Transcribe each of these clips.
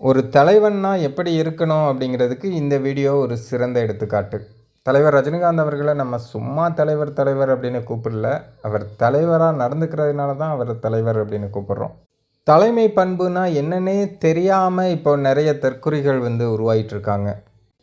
ஒரு தலைவன்னா எப்படி இருக்கணும் அப்படிங்கிறதுக்கு இந்த வீடியோ ஒரு சிறந்த எடுத்துக்காட்டு. தலைவர் ரஜினிகாந்த் அவர்களை நம்ம சும்மா தலைவர் தலைவர் அப்படின்னு கூப்பிடல. அவர் தலைவராக நடந்துக்கிறதுனால தான் அவர் தலைவர் அப்படின்னு கூப்பிட்றோம். தலைமை பண்புனா என்னன்னே தெரியாமல் இப்போ நிறைய தற்குறிகள் வந்து உருவாயிட்டுருக்காங்க.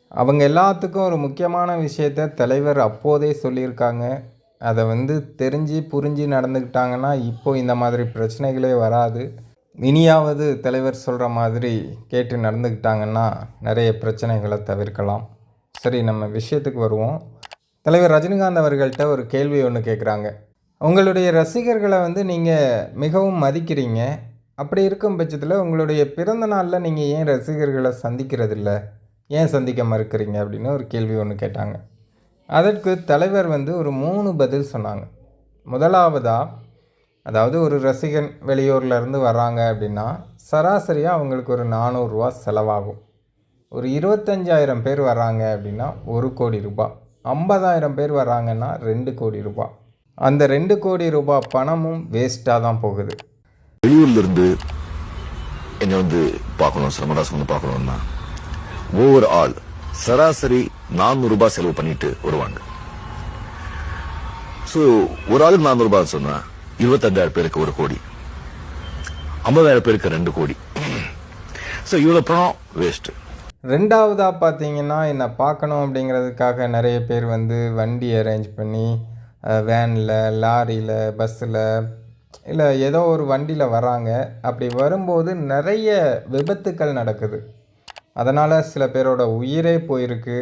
அவங்க எல்லாத்துக்கும் ஒரு முக்கியமான விஷயத்த தலைவர் அப்போதே சொல்லியிருக்காங்க. அதை வந்து தெரிஞ்சு புரிஞ்சு நடந்துக்கிட்டாங்கன்னா இப்போ இந்த மாதிரி பிரச்சனைகளே வராது. இனியாவது தலைவர் சொல்கிற மாதிரி கேட்டு நடந்துக்கிட்டாங்கன்னா நிறைய பிரச்சனைகளை தவிர்க்கலாம். சரி நம்ம விஷயத்துக்கு வருவோம். தலைவர் ரஜினிகாந்த் அவர்கள்ட்ட ஒரு கேள்வி ஒன்று கேட்குறாங்க உங்களுடைய ரசிகர்களை வந்து நீங்கள் மிகவும் மதிக்கிறீங்க. அப்படி இருக்கும் பட்சத்தில் உங்களுடைய பிறந்த நாளில் நீங்கள் ஏன் ரசிகர்களை சந்திக்கிறதில்ல? ஏன் சந்திக்க மறுக்கிறீங்க? அப்படின்னு ஒரு கேள்வி ஒன்று கேட்டாங்க. அதற்கு தலைவர் வந்து ஒரு மூணு பதில் சொன்னாங்க. முதலாவதாக அதாவது ஒரு ரசிகன் வெளியூர்ல இருந்து வர்றாங்க அப்படின்னா சராசரியாக அவங்களுக்கு ஒரு நானூறுரூவா செலவாகும். ஒரு இருபத்தஞ்சாயிரம் பேர் வர்றாங்க அப்படின்னா ஒரு கோடி ரூபாய் ஐம்பதாயிரம் பேர் வர்றாங்கன்னா ரெண்டு கோடி ரூபாய் அந்த ரெண்டு கோடி ரூபாய் பணமும் வேஸ்ட்டாக தான் போகுது. வெளியூர்லேருந்து என்னை வந்து பார்க்கணும் சிரமதாஸ் வந்து பார்க்கணும்னா ஒவ்வொரு ஆள் சராசரி நானூறுரூபா செலவு பண்ணிட்டு வருவாங்க. ஸோ ஒரு ஆளுக்கு நானூறுரூபா சொன்னால் இருபத்தஞ்சாயிரம் பேருக்கு ஒரு கோடி. ஐம்பதாயிரம் பேருக்கு ரெண்டு கோடி. ஸோ இவ்வளோ பணம் வேஸ்ட் ரெண்டாவதாக பார்த்தீங்கன்னா என்னை பார்க்கணும் அப்படிங்கிறதுக்காக நிறைய பேர் வந்து வண்டி அரேஞ்ச் பண்ணி வேனில் லாரியில் பஸ்ஸில் இல்லை ஏதோ ஒரு வண்டியில் வராங்க. அப்படி வரும்போது நிறைய விபத்துக்கள் நடக்குது. அதனால் சில பேரோட உயிரே போயிருக்கு.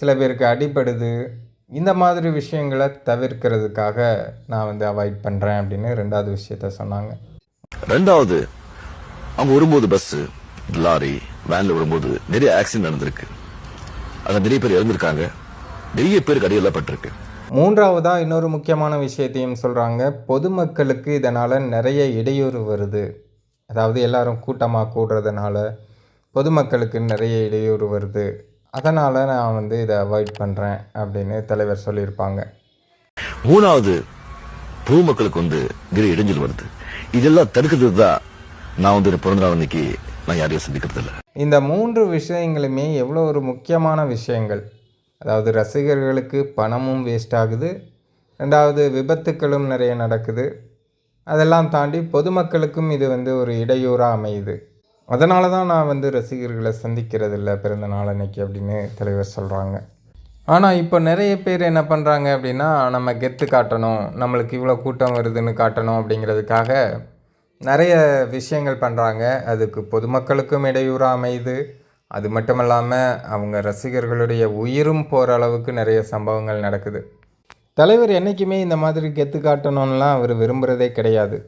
சில பேருக்கு அடிபடுது. இந்த மாதிரி விஷயங்களை தவிர்க்கிறதுக்காக நான் வந்து அவாய்ட் பண்ணுறேன் அப்படின்னு ரெண்டாவது விஷயத்த சொன்னாங்க. ரெண்டாவது அவங்க வரும்போது பஸ் லாரி வேன்ல வரும்போது நிறைய ஆக்சிடென்ட் நடந்திருக்கு. அங்க நிறைய பேர் இறந்திருக்காங்க. நிறைய பேருக்கு அடியெல்லாம் பட்டிருக்கு மூன்றாவதாக இன்னொரு முக்கியமான விஷயத்தையும் சொல்கிறாங்க பொதுமக்களுக்கு இதனால் நிறைய இடையூறு வருது. அதாவது எல்லாரும் கூட்டமாக கூடுறதுனால பொதுமக்களுக்கு நிறைய இடையூறு வருது. அதனால் நான் வந்து இதை அவாய்ட் பண்ணுறேன் அப்படின்னு தலைவர் சொல்லியிருப்பாங்க. மூணாவது பொதுமக்களுக்கு வந்து நிறைய இடைஞ்சல் வருது. இதெல்லாம் தடுக்கிறதுக்கு தான் நான் வந்து பிறந்த நாள் அன்னைக்கு நான் யாரையும் சந்திக்கிறது இல்ல இந்த மூன்று விஷயங்களுமே எவ்வளோ ஒரு முக்கியமான விஷயங்கள். அதாவது ரசிகர்களுக்கு பணமும் வேஸ்ட் ஆகுது. ரெண்டாவது விபத்துக்களும் நிறைய நடக்குது. அதெல்லாம் தாண்டி பொதுமக்களுக்கும் இது வந்து ஒரு இடையூறாக அமையுது. அதனால தான் நான் வந்து ரசிகர்களை சந்திக்கிறதில்ல பிறந்த நாள் அன்னைக்கு அப்படின்னு தலைவர் சொல்கிறாங்க ஆனால் இப்போ நிறைய பேர் என்ன பண்ணுறாங்க அப்படின்னா நம்ம கெத்து காட்டணும் நம்மளுக்கு இவ்வளோ கூட்டம் வருதுன்னு காட்டணும் அப்படிங்கிறதுக்காக நிறைய விஷயங்கள் பண்ணுறாங்க அதுக்கு பொதுமக்களுக்கும் இடையூறாக அமையுது. அது மட்டும் இல்லாமல் அவங்க ரசிகர்களுடைய உயிரும் போகிற அளவுக்கு நிறைய சம்பவங்கள் நடக்குது. தலைவர் என்றைக்குமே இந்த மாதிரி கெத்து காட்டணும்லாம் அவர் விரும்புகிறதே கிடையாது.